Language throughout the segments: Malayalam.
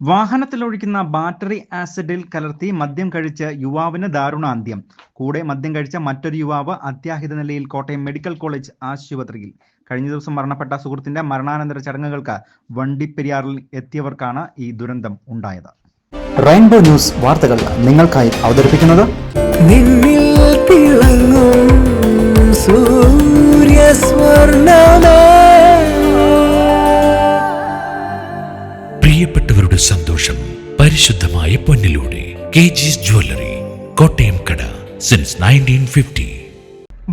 വാഹനത്തിലൊഴിക്കുന്ന ബാറ്ററി ആസിഡിൽ കലർത്തി മദ്യം കഴിച്ച് യുവാവിന് ദാരുണാന്ത്യം. കൂടെ മദ്യം കഴിച്ച മറ്റൊരു യുവാവ് അത്യാഹിത നിലയിൽ കോട്ടയം മെഡിക്കൽ കോളേജ് ആശുപത്രിയിൽ. കഴിഞ്ഞ ദിവസം മരണപ്പെട്ട സുഹൃത്തിന്റെ മരണാനന്തര ചടങ്ങുകൾക്ക് വണ്ടിപ്പെരിയാറിൽ എത്തിയവർക്കാണ് ഈ ദുരന്തം ഉണ്ടായത്. റെയിൻബോ ന്യൂസ് വാർത്തകൾ നിങ്ങൾക്കായി അവതരിപ്പിക്കുന്നത് പ്രിയപ്പെട്ടവരുടെ സന്തോഷം പരിശുദ്ധമായ പൊന്നിലൂടെ. കെ ജിസ് ജ്വല്ലറി കോട്ടയം കട since nineteen fifty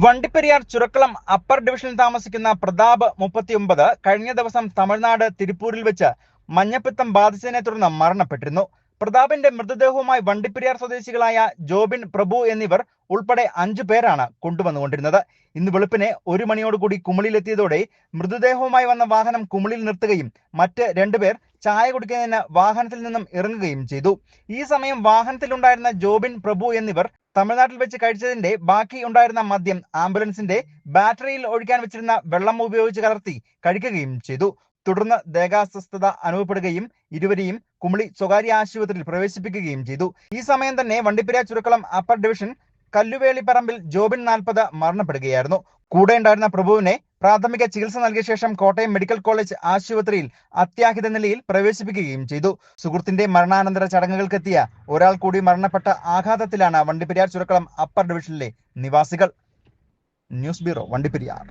Vandiperiyar Churakkalam upper ഡിവിഷനിൽ താമസിക്കുന്ന പ്രതാപ് മുപ്പത്തിയൊമ്പത് കഴിഞ്ഞ ദിവസം തമിഴ്നാട് തിരുപ്പൂരിൽ വെച്ച് മഞ്ഞപ്പിത്തം ബാധിച്ചതിനെ തുടർന്ന് മരണപ്പെട്ടിരുന്നു. പ്രതാപിന്റെ മൃതദേഹവുമായി വണ്ടിപ്പെരിയാർ സ്വദേശികളായ ജോബിൻ പ്രഭു എന്നിവർ ഉൾപ്പെടെ അഞ്ചു പേരാണ് കൊണ്ടുവന്നുകൊണ്ടിരുന്നത്. ഇന്ന് വെളുപ്പിനെ ഒരു മണിയോടുകൂടി കുമിളിലെത്തിയതോടെ മൃതദേഹവുമായി വന്ന വാഹനം കുമിളിൽ നിർത്തുകയും മറ്റ് രണ്ടുപേർ ചായ കുടിക്കുന്നതിന് വാഹനത്തിൽ നിന്നും ഇറങ്ങുകയും ചെയ്തു. ഈ സമയം വാഹനത്തിലുണ്ടായിരുന്ന ജോബിൻ പ്രഭു എന്നിവർ തമിഴ്നാട്ടിൽ വെച്ച് കഴിച്ചതിന്റെ ബാക്കി ഉണ്ടായിരുന്ന മദ്യം ആംബുലൻസിന്റെ ബാറ്ററിയിൽ ഒഴിക്കാൻ വെച്ചിരുന്ന വെള്ളം ഉപയോഗിച്ച് കലർത്തി കഴിക്കുകയും ചെയ്തു. തുടർന്ന് ദേഹാസ്വസ്ഥത അനുഭവപ്പെടുകയും ഇരുവരെയും കുമളി സ്വകാര്യ ആശുപത്രിയിൽ പ്രവേശിപ്പിക്കുകയും ചെയ്തു. ഈ സമയം തന്നെ വണ്ടിപ്പെരിയാർ ചുരുക്കളം അപ്പർ ഡിവിഷൻ കല്ലുവേളിപ്പറമ്പിൽ ജോബിൻ നാൽപ്പത് മരണപ്പെടുകയായിരുന്നു. കൂടെ ഉണ്ടായിരുന്ന പ്രഭുവിനെ പ്രാഥമിക ചികിത്സ നൽകിയ ശേഷം കോട്ടയം മെഡിക്കൽ കോളേജ് ആശുപത്രിയിൽ അത്യാഹിത നിലയിൽ പ്രവേശിപ്പിക്കുകയും ചെയ്തു. സുഹൃത്തിന്റെ മരണാനന്തര ചടങ്ങുകൾക്കെത്തിയ ഒരാൾ കൂടി മരണപ്പെട്ട ആഘാതത്തിലാണ് വണ്ടിപ്പെരിയാർ ചുരക്കളം അപ്പർ ഡിവിഷനിലെ നിവാസികൾ. News bureau Vandiperiyar.